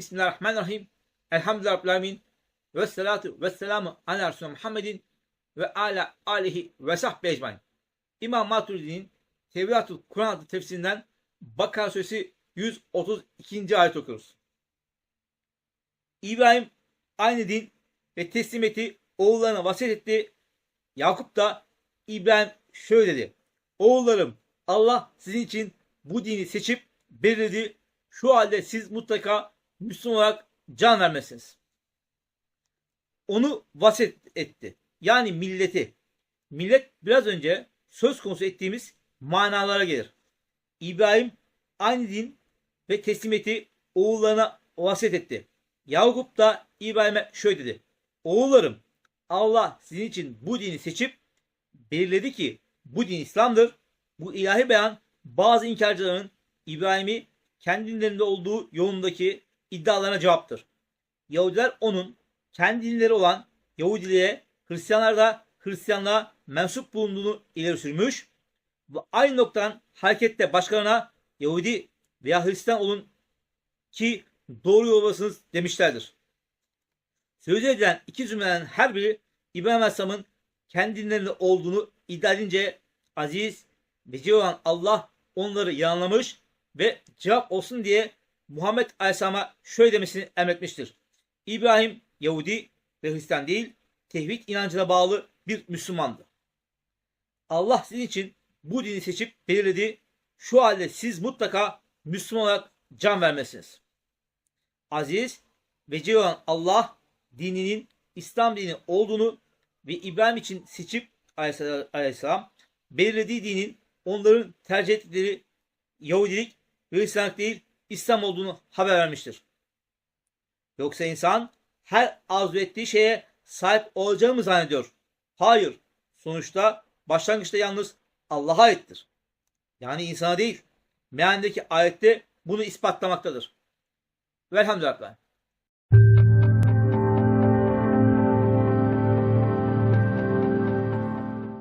Bismillahirrahmanirrahim. Alemin. Ve salatu ve selamu ala Resulü Muhammedin ve ala alihi ve sahbihi ecmain. İmam Maturidi'nin Tevratül Kur'an adlı tefsirinden Bakara Suresi 132. ayet okuyoruz. İbrahim aynı din ve teslimiyeti oğullarına vasiyet etti. Yakup da İbrahim şöyle dedi. Oğullarım Allah sizin için bu dini seçip belirledi. Şu halde siz mutlaka Müslüman olarak can vermesiniz. Onu vasiyet etti. Yani milleti. Millet biraz önce söz konusu ettiğimiz manalara gelir. İbrahim aynı din ve teslimiyeti oğullarına vasiyet etti. Yakup da İbrahim'e şöyle dedi. Oğullarım Allah sizin için bu dini seçip belirledi ki bu din İslam'dır. Bu ilahi beyan bazı inkarcıların İbrahim'i kendi dinlerinde olduğu yolundaki iddialarına cevaptır. Yahudiler onun kendi dinleri olan Yahudiliğe, Hristiyanlar da Hristiyanlığa mensup bulunduğunu ileri sürmüş ve aynı noktadan hareketle başkalarına Yahudi veya Hristiyan olun ki doğru yoldasınız demişlerdir. Söz edilen iki cümleden her biri İbrahim Aleyhisselam'ın kendi dinlerinde olduğunu iddia edince aziz celil olan Allah onları yalanlamış ve cevap olsun diye Muhammed Aleyhisselam'a şöyle demesini emretmiştir. İbrahim Yahudi ve Hristiyan değil, tevhid inancına bağlı bir Müslümandı. Allah sizin için bu dini seçip belirledi. Şu halde siz mutlaka Müslüman olarak can vermesiniz. Aziz ve celil olan Allah dininin İslam dini olduğunu ve İbrahim için seçip aleyhisselam belirlediği dinin onların tercih ettikleri Yahudilik ve Hristiyanlık değil İslam olduğunu haber vermiştir. Yoksa insan her arzu ettiği şeye sahip olacağını mı zannediyor? Hayır. Sonuçta başlangıçta yalnız Allah'a aittir. Yani insana değil. Mealindeki ayette bunu ispatlamaktadır. Velhamdülillah.